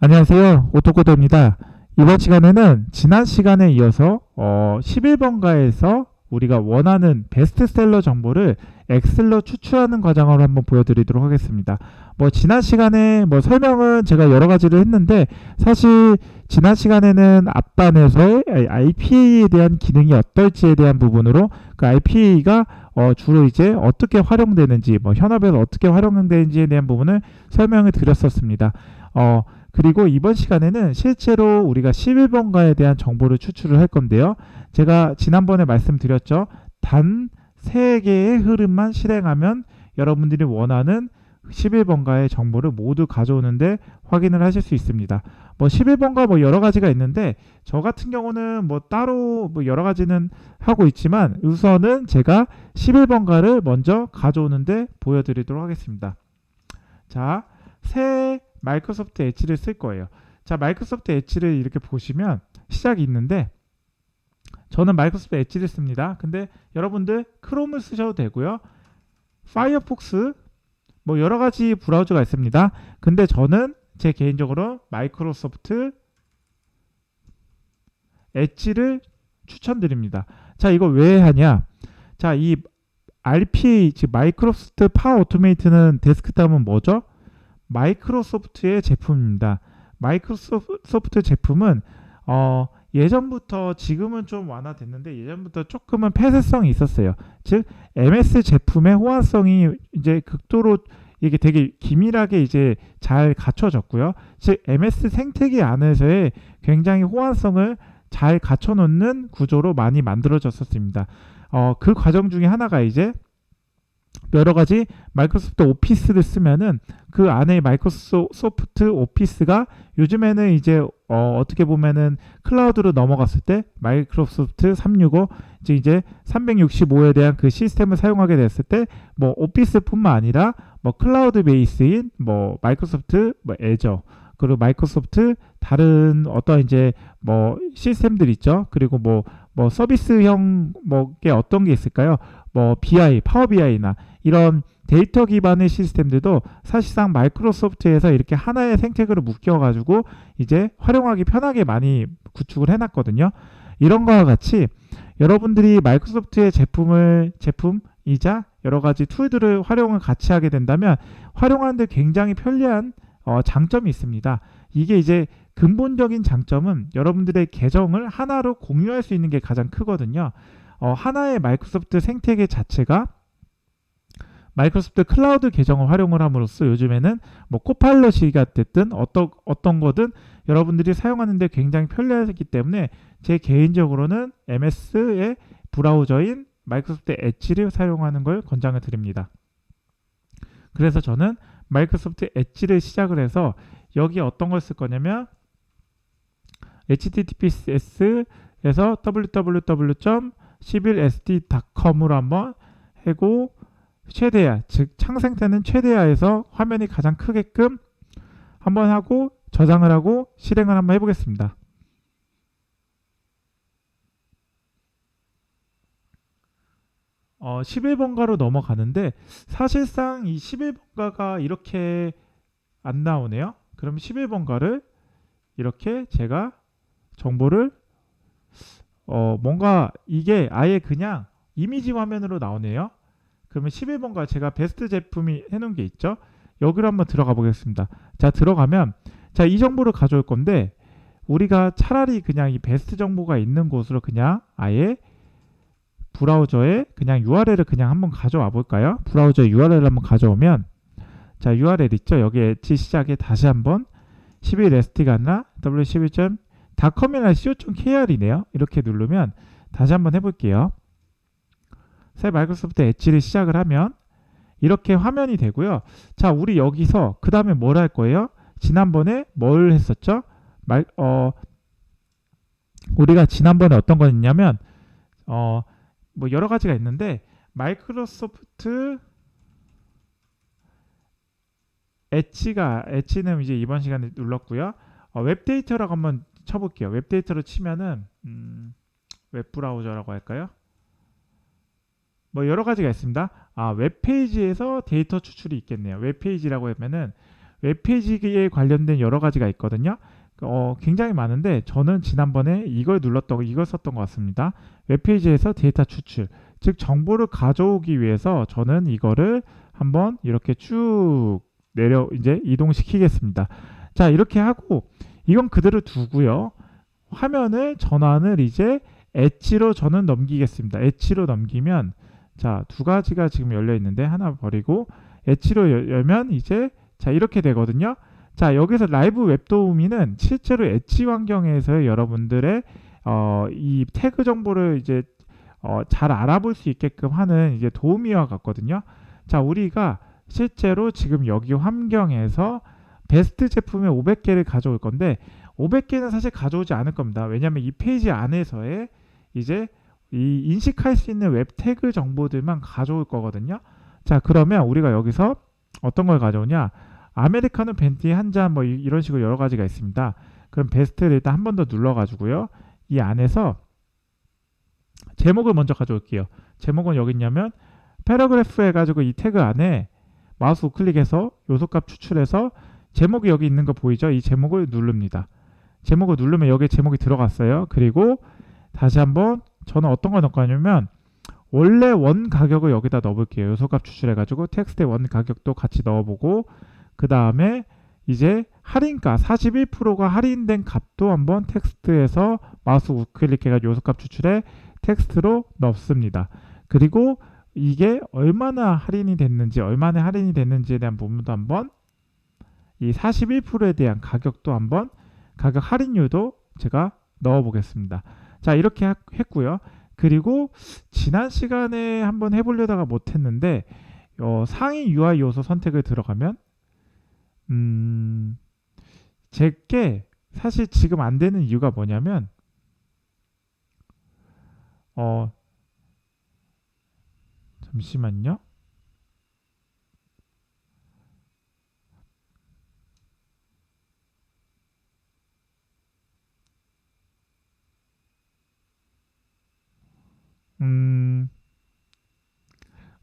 안녕하세요. 오토코더입니다. 이번 시간에는 지난 시간에 이어서 어, 11번가에서 우리가 원하는 베스트셀러 정보를 엑셀로 추출하는 과정을 한번 보여드리도록 하겠습니다. 뭐 지난 시간에 뭐 설명은 제가 여러 가지를 했는데 사실 지난 시간에는 앞단에서의 IPA에 대한 기능이 어떨지에 대한 부분으로 그 IPA가 어, 주로 이제 어떻게 활용되는지 뭐 현업에서 어떻게 활용되는지에 대한 부분을 설명을 드렸었습니다. 어, 그리고 이번 시간에는 실제로 우리가 11번가에 대한 정보를 추출을 할 건데요. 제가 지난번에 말씀드렸죠. 단 3개의 흐름만 실행하면 여러분들이 원하는 11번가의 정보를 모두 가져오는데 확인을 하실 수 있습니다. 뭐 11번가 뭐 여러 가지가 있는데 저 같은 경우는 뭐 따로 뭐 여러 가지는 하고 있지만 우선은 제가 11번가를 먼저 가져오는데 보여드리도록 하겠습니다. 자, 새 마이크로소프트 엣지를 쓸 거예요. 자, 마이크로소프트 엣지를 이렇게 보시면 시작이 있는데 저는 마이크로소프트 엣지를 씁니다. 근데 여러분들 크롬을 쓰셔도 되고요. 파이어폭스 뭐 여러 가지 브라우저가 있습니다. 근데 저는 제 개인적으로 마이크로소프트 엣지를 추천드립니다. 자, 이거 왜 하냐? 자, 이 RPA 즉 마이크로소프트 파워 오토메이트는 데스크탑은 뭐죠? 마이크로소프트의 제품입니다. 마이크로소프트 제품은 어, 예전부터 지금은 좀 완화됐는데 예전부터 조금은 폐쇄성이 있었어요. 즉 MS 제품의 호환성이 이제 극도로 이게 되게 기밀하게 이제 잘 갖춰졌고요. 즉 MS 생태계 안에서의 굉장히 호환성을 잘 갖춰놓는 구조로 많이 만들어졌었습니다. 어, 그 과정 중에 하나가 이제 여러 가지 마이크로소프트 오피스를 쓰면은 그 안에 마이크로소프트 오피스가 요즘에는 이제 어, 어떻게 보면은 클라우드로 넘어갔을 때 마이크로소프트 365 이제 이제 365에 대한 그 시스템을 사용하게 됐을 때 뭐 오피스뿐만 아니라 뭐 클라우드 베이스인 뭐 마이크로소프트 뭐 애저 그리고 마이크로소프트 다른 어떤 이제 뭐 시스템들 있죠. 그리고 뭐 뭐 서비스형 뭐게 어떤 게 있을까요? 뭐 BI, 파워 BI나 이런 데이터 기반의 시스템들도 사실상 마이크로소프트에서 이렇게 하나의 생태계로 묶여가지고 이제 활용하기 편하게 많이 구축을 해놨거든요. 이런 거와 같이 여러분들이 마이크로소프트의 제품을 제품이자 여러 가지 툴들을 활용을 같이 하게 된다면 활용하는데 굉장히 편리한 어, 장점이 있습니다. 이게 이제 근본적인 장점은 여러분들의 계정을 하나로 공유할 수 있는 게 가장 크거든요. 어, 하나의 마이크로소프트 생태계 자체가 마이크로소프트 클라우드 계정을 활용을 함으로써 요즘에는 뭐 코팔럿이가 됐든 어떤 어떤 거든 여러분들이 사용하는데 굉장히 편리하기 때문에 제 개인적으로는 MS의 브라우저인 마이크로소프트 엣지를 사용하는 걸 권장을 드립니다. 그래서 저는 마이크로소프트 엣지를 시작을 해서 여기 어떤 걸 쓸 거냐면 https에서 www.11sd.com으로 한번 하고 최대야 즉 창생태는 최대야에서 화면이 가장 크게끔 한번 하고 저장을 하고 실행을 한번 해보겠습니다. 어, 11번가로 넘어가는데 사실상 이 11번가가 이렇게 안 나오네요. 그럼 11번가를 이렇게 제가 정보를 어, 뭔가 이게 아예 그냥 이미지 화면으로 나오네요. 그러면 11번가 제가 베스트 제품이 해놓은 게 있죠. 여기로 한번 들어가 보겠습니다. 자 들어가면 자 이 정보를 가져올 건데 우리가 차라리 그냥 이 베스트 정보가 있는 곳으로 그냥 아예 브라우저에 그냥 URL을 그냥 한번 가져와 볼까요? 브라우저 URL 한번 가져오면 자 URL 있죠? 여기 엣지 시작에 다시 한번 11st가 아니라 w11.com이나 co.kr이네요. 이렇게 누르면 다시 한번 해볼게요. 새 마이크로소프트 엣지를 시작을 하면 이렇게 화면이 되고요. 자, 우리 여기서 그 다음에 뭘 할 거예요? 지난번에 뭘 했었죠? 말, 어, 우리가 지난번에 어떤 거 했냐면, 어, 뭐 여러 가지가 있는데, 마이크로소프트 엣지가, 엣지는 이제 이번 시간에 눌렀고요. 어, 웹데이터라고 한번 쳐볼게요. 웹데이터로 치면은, 음, 웹브라우저라고 할까요? 뭐 여러 가지가 있습니다. 아, 웹페이지에서 데이터 추출이 있겠네요. 웹페이지라고 하면은 웹페이지에 관련된 여러 가지가 있거든요. 어, 굉장히 많은데 저는 지난번에 이걸 눌렀던 이걸 썼던 것 같습니다. 웹페이지에서 데이터 추출, 즉 정보를 가져오기 위해서 저는 이거를 한번 이렇게 쭉 내려 이제 이동시키겠습니다. 자 이렇게 하고 이건 그대로 두고요. 화면을 전환을 이제 엣지로 저는 넘기겠습니다. 엣지로 넘기면 자 두 가지가 지금 열려 있는데 하나 버리고 엣지로 열- 열면 이제 자 이렇게 되거든요. 자 여기서 라이브 웹 도우미는 실제로 엣지 환경에서 여러분들의 어, 이 태그 정보를 이제 어, 잘 알아볼 수 있게끔 하는 이제 도우미와 같거든요. 자 우리가 실제로 지금 여기 환경에서 베스트 제품의 500개를 가져올 건데 500개는 사실 가져오지 않을 겁니다. 왜냐하면 이 페이지 안에서의 이제 이 인식할 수 있는 웹 태그 정보들만 가져올 거거든요. 자 그러면 우리가 여기서 어떤 걸 가져오냐? 아메리카노 벤티 한 잔 뭐 이런 식으로 여러 가지가 있습니다. 그럼 베스트를 일단 한 번 더 눌러 가지고요. 이 안에서 제목을 먼저 가져올게요. 제목은 여기 있냐면 패러그래프 해가지고 이 태그 안에 마우스 우클릭해서 요소값 추출해서 제목이 여기 있는 거 보이죠? 이 제목을 누릅니다. 제목을 누르면 여기 제목이 들어갔어요. 그리고 다시 한번 저는 어떤 걸 넣을 거냐면 원래 원 가격을 여기다 넣어볼게요. 요소값 추출해가지고 텍스트의 원 가격도 같이 넣어보고 그 다음에 이제 할인가 41%가 할인된 값도 한번 텍스트에서 마우스 우클릭해가지고 요소값 추출해 텍스트로 넣습니다. 그리고 이게 얼마나 할인이 됐는지 얼마나 할인이 됐는지에 대한 부분도 한번 이 41%에 대한 가격도 한번 가격 할인율도 제가 넣어 보겠습니다. 자 이렇게 하- 했고요. 그리고 지난 시간에 한번 해보려다가 못했는데 어, 상위 UI 요소 선택을 들어가면 음, 제게 사실 지금 안 되는 이유가 뭐냐면 어 잠시만요. 음,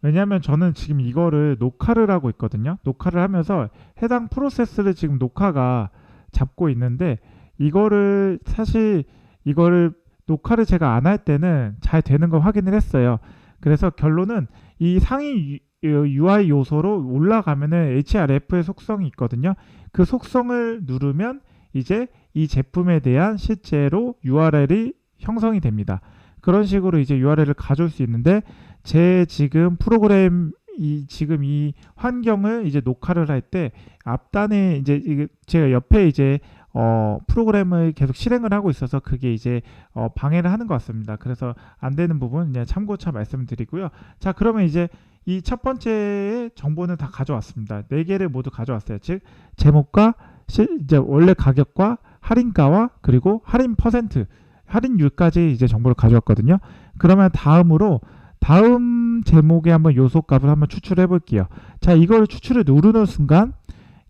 왜냐하면 저는 지금 이거를 녹화를 하고 있거든요. 녹화를 하면서 해당 프로세스를 지금 녹화가 잡고 있는데 이거를 사실 이거를 녹화를 제가 안 할 때는 잘 되는 걸 확인을 했어요. 그래서 결론은 이 상위 유- UI 요소로 올라가면은 HRF의 속성이 있거든요. 그 속성을 누르면 이제 이 제품에 대한 실제로 URL이 형성이 됩니다. 그런 식으로 이제 URL을 가져올 수 있는데 제 지금 프로그램 이 지금 이 환경을 이제 녹화를 할 때 앞단에 이제 제가 옆에 이제 어 프로그램을 계속 실행을 하고 있어서 그게 이제 어 방해를 하는 것 같습니다. 그래서 안 되는 부분 그냥 참고차 말씀드리고요. 자 그러면 이제 이 첫 번째 정보는 다 가져왔습니다. 네 개를 모두 가져왔어요. 즉 제목과 실 이제 원래 가격과 할인가와 그리고 할인 퍼센트 할인율까지 이제 정보를 가져왔거든요. 그러면 다음으로 다음 제목에 한번 요소 값을 한번 추출해 볼게요. 자, 이걸 추출을 누르는 순간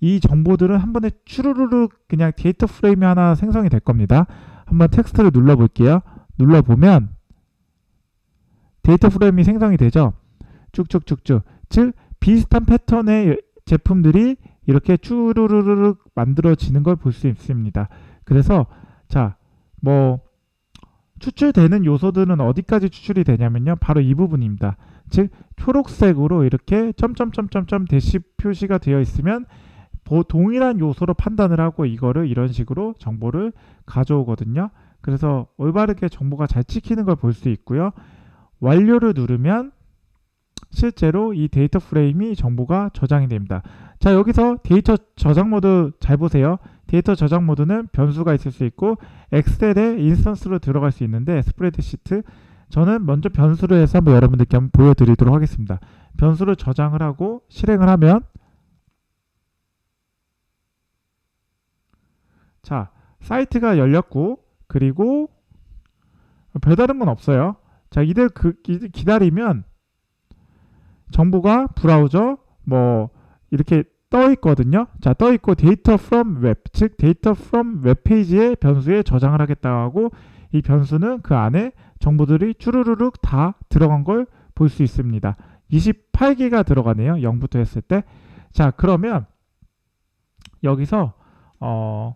이 정보들은 한 번에 추르르르 그냥 데이터 프레임이 하나 생성이 될 겁니다. 한번 텍스트를 눌러 볼게요. 눌러 보면 데이터 프레임이 생성이 되죠. 쭉쭉쭉쭉. 즉 비슷한 패턴의 제품들이 이렇게 쭈르르르 만들어지는 걸 볼 수 있습니다. 그래서 자, 뭐 추출되는 요소들은 어디까지 추출이 되냐면요. 바로 이 부분입니다. 즉 초록색으로 이렇게 점점점점점 대시 표시가 되어 있으면 보- 동일한 요소로 판단을 하고 이거를 이런 식으로 정보를 가져오거든요. 그래서 올바르게 정보가 잘 찍히는 걸 볼 수 있고요. 완료를 누르면 실제로 이 데이터 프레임이 정보가 저장이 됩니다. 자 여기서 데이터 저장 모드 잘 보세요. 데이터 저장 모드는 변수가 있을 수 있고 엑셀에 인스턴스로 들어갈 수 있는데 스프레드시트 저는 먼저 변수를 해서 한번 여러분들께 한번 보여드리도록 하겠습니다. 변수를 저장을 하고 실행을 하면 자 사이트가 열렸고 그리고 별다른 건 없어요. 자 이들 그 기- 기다리면 정보가 브라우저 뭐 이렇게 떠 있거든요. 자, 떠 있고 데이터 from 웹, 즉 데이터 from 웹페이지의 변수에 저장을 하겠다고 이 변수는 그 안에 정보들이 쭈루루룩 다 들어간 걸 볼 수 있습니다. 28개가 들어가네요. 0부터 했을 때. 자, 그러면 여기서 어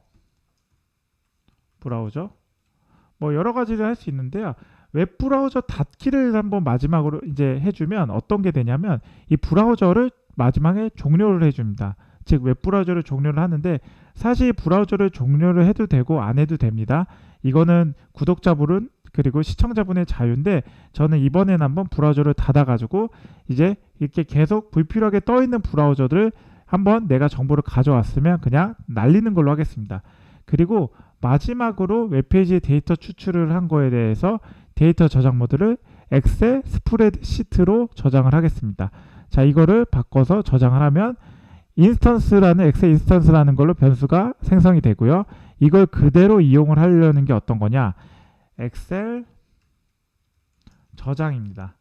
브라우저 뭐 여러 가지를 할 수 있는데요. 웹 브라우저 닫기를 한번 마지막으로 이제 해주면 어떤 게 되냐면 이 브라우저를 마지막에 종료를 해줍니다. 즉 웹 브라우저를 종료를 하는데 사실 브라우저를 종료를 해도 되고 안 해도 됩니다. 이거는 구독자분은 그리고 시청자분의 자유인데 저는 이번에는 한번 브라우저를 닫아가지고 이제 이렇게 계속 불필요하게 떠 있는 브라우저들 한번 내가 정보를 가져왔으면 그냥 날리는 걸로 하겠습니다. 그리고 마지막으로 웹페이지에 데이터 추출을 한 거에 대해서 데이터 저장 모드를 엑셀 스프레드시트로 저장을 하겠습니다. 자, 이거를 바꿔서 저장을 하면 인스턴스라는 엑셀 인스턴스라는 걸로 변수가 생성이 되고요. 이걸 그대로 이용을 하려는 게 어떤 거냐? 엑셀 저장입니다.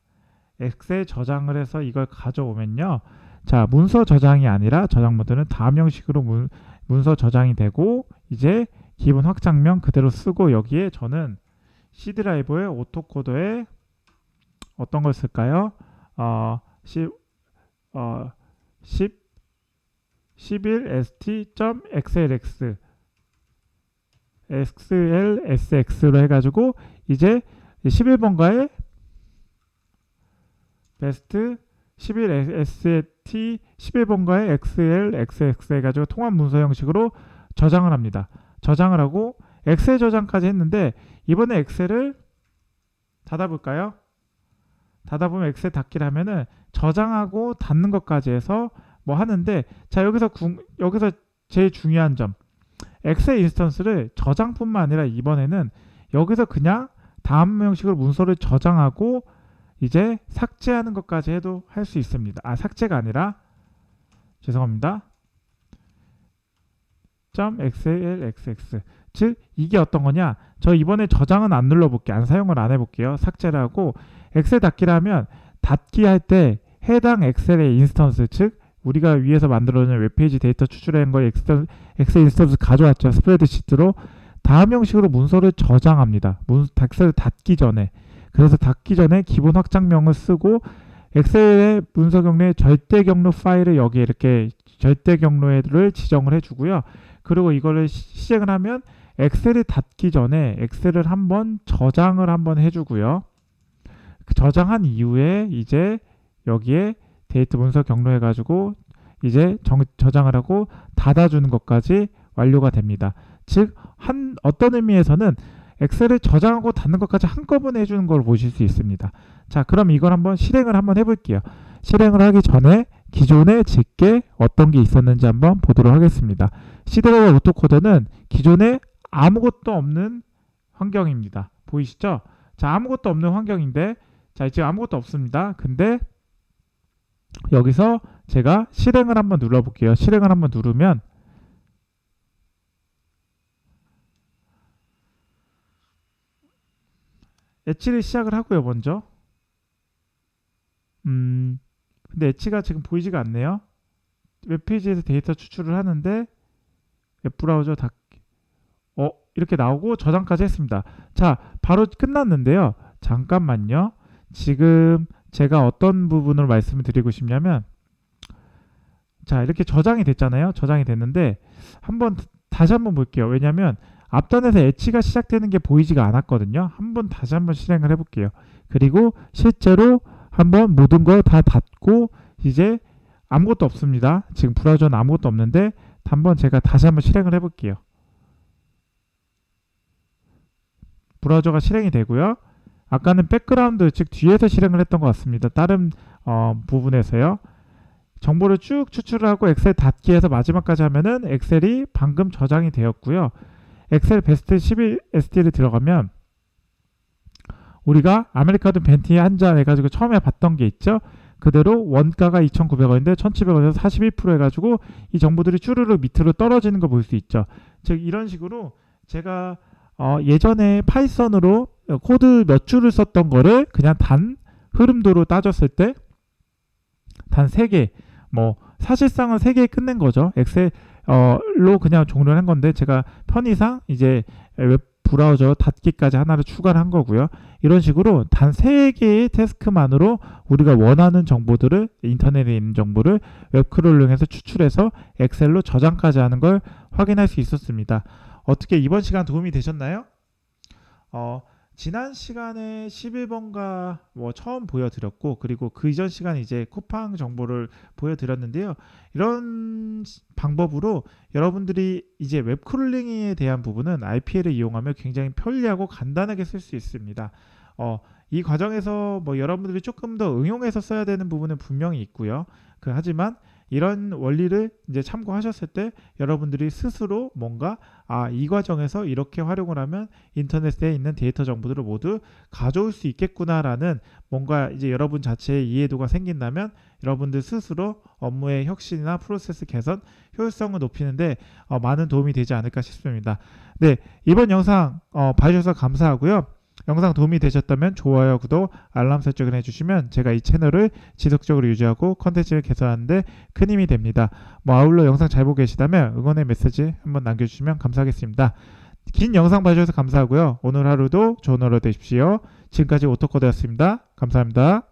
엑셀 저장을 해서 이걸 가져오면요. 자, 문서 저장이 아니라 저장 모드는 다음 형식으로 문, 문서 저장이 되고 이제 기본 확장명 그대로 쓰고 여기에 저는 C 드라이브에 오토코더에 어떤 걸 쓸까요? 어, 10, 어, 10, 11st.xlx xlsx로 해가지고 이제 11번가에 베스트 11st 11번가에 xlxx 해가지고 통합 문서 형식으로 저장을 합니다. 저장을 하고 엑셀 저장까지 했는데 이번에 엑셀을 닫아볼까요? 닫아 보면 엑셀 닫기를 하면은 저장하고 닫는 것까지 해서 뭐 하는데 자 여기서 구, 여기서 제일 중요한 점. 엑셀 인스턴스를 저장뿐만 아니라 이번에는 여기서 그냥 다음 형식으로 문서를 저장하고 이제 삭제하는 것까지 해도 할 수 있습니다. 아 삭제가 아니라. 죄송합니다. .xlxx 즉 이게 어떤 거냐? 저 이번에 저장은 안 눌러볼게요 안 사용을 안 해볼게요. 삭제를 하고 엑셀 닫기를 하면 닫기 할 때 해당 엑셀의 인스턴스 즉 우리가 위에서 만들어놓은 웹페이지 데이터 추출한 거 엑셀, 엑셀 인스턴스 가져왔죠. 스프레드시트로. 다음 형식으로 문서를 저장합니다. 문, 엑셀을 닫기 전에. 그래서 닫기 전에 기본 확장명을 쓰고 엑셀의 문서 경로의 절대 경로 파일을 여기에 이렇게 절대 경로를 지정을 해주고요. 그리고 이거를 시작을 하면 엑셀이 닫기 전에 엑셀을 한번 저장을 한번 해주고요. 그 저장한 이후에 이제 여기에 데이터 문서 경로 해 가지고 이제 정, 저장을 하고 닫아주는 것까지 완료가 됩니다. 즉 한 어떤 의미에서는 엑셀을 저장하고 닫는 것까지 한꺼번에 해주는 걸 보실 수 있습니다. 자, 그럼 이걸 한번 실행을 한번 해볼게요. 실행을 하기 전에 기존에 제게 어떤 게 있었는지 한번 보도록 하겠습니다. 시드레와 오토코더는 기존에 아무것도 없는 환경입니다. 보이시죠? 자, 아무것도 없는 환경인데 자, 지금 아무것도 없습니다. 근데 여기서 제가 실행을 한번 눌러 볼게요. 실행을 한번 누르면 엣지를 시작을 하고요, 먼저. 음, 근데 엣지가 지금 보이지가 않네요. 웹페이지에서 데이터 추출을 하는데 웹브라우저 닫기 어 이렇게 나오고 저장까지 했습니다. 자 바로 끝났는데요. 잠깐만요. 지금 제가 어떤 부분을 말씀을 드리고 싶냐면 자 이렇게 저장이 됐잖아요. 저장이 됐는데 한번 다시 한번 볼게요. 왜냐하면 앞단에서 엣지가 시작되는 게 보이지가 않았거든요. 한번 다시 한번 실행을 해볼게요. 그리고 실제로 한번 모든 걸 다 닫고 이제 아무것도 없습니다. 지금 브라우저는 아무것도 없는데 한번 제가 다시 한번 실행을 해볼게요. 브라우저가 실행이 되고요. 아까는 백그라운드 즉 뒤에서 실행을 했던 것 같습니다. 다른 어, 부분에서요. 정보를 쭉 추출을 하고 엑셀 닫기에서 마지막까지 하면은 엑셀이 방금 저장이 되었고요. 엑셀 베스트 11 SD를 들어가면 우리가 아메리카노 벤티 한 잔 해가지고 처음에 봤던 게 있죠. 그대로 원가가 2,900원인데 1,700원에서 41% 해가지고 이 정보들이 쭈르륵 밑으로 떨어지는 걸 볼 수 있죠. 즉 이런 식으로 제가 어 예전에 파이썬으로 코드 몇 줄을 썼던 거를 그냥 단 흐름도로 따졌을 때 단 3개 뭐 사실상은 3개에 끝낸 거죠. 엑셀로 그냥 종료한 건데 제가 편의상 이제 웹 브라우저 닫기까지 하나를 추가를 한 거고요. 이런 식으로 단세 개의 태스크만으로 우리가 원하는 정보들을 인터넷에 있는 정보를 웹크롤을 이용해서 추출해서 엑셀로 저장까지 하는 걸 확인할 수 있었습니다. 어떻게 이번 시간 도움이 되셨나요? 어, 지난 시간에 11번가 뭐 처음 보여드렸고 그리고 그 이전 시간 이제 쿠팡 정보를 보여드렸는데요. 이런 시- 방법으로 여러분들이 이제 웹크롤링에 대한 부분은 RPL을 이용하면 굉장히 편리하고 간단하게 쓸 수 있습니다. 어, 이 과정에서 뭐 여러분들이 조금 더 응용해서 써야 되는 부분은 분명히 있고요. 그 하지만 이런 원리를 이제 참고하셨을 때 여러분들이 스스로 뭔가 아 이 과정에서 이렇게 활용을 하면 인터넷에 있는 데이터 정보들을 모두 가져올 수 있겠구나라는 뭔가 이제 여러분 자체의 이해도가 생긴다면 여러분들 스스로 업무의 혁신이나 프로세스 개선, 효율성을 높이는데 어, 많은 도움이 되지 않을까 싶습니다. 네 이번 영상 어, 봐주셔서 감사하고요. 영상 도움이 되셨다면 좋아요, 구독, 알람 설정을 해주시면 제가 이 채널을 지속적으로 유지하고 컨텐츠를 개선하는데 큰 힘이 됩니다. 뭐 아울러 영상 잘 보고 계시다면 응원의 메시지 한번 남겨주시면 감사하겠습니다. 긴 영상 봐주셔서 감사하고요. 오늘 하루도 좋은 하루 되십시오. 지금까지 오토코드였습니다. 감사합니다.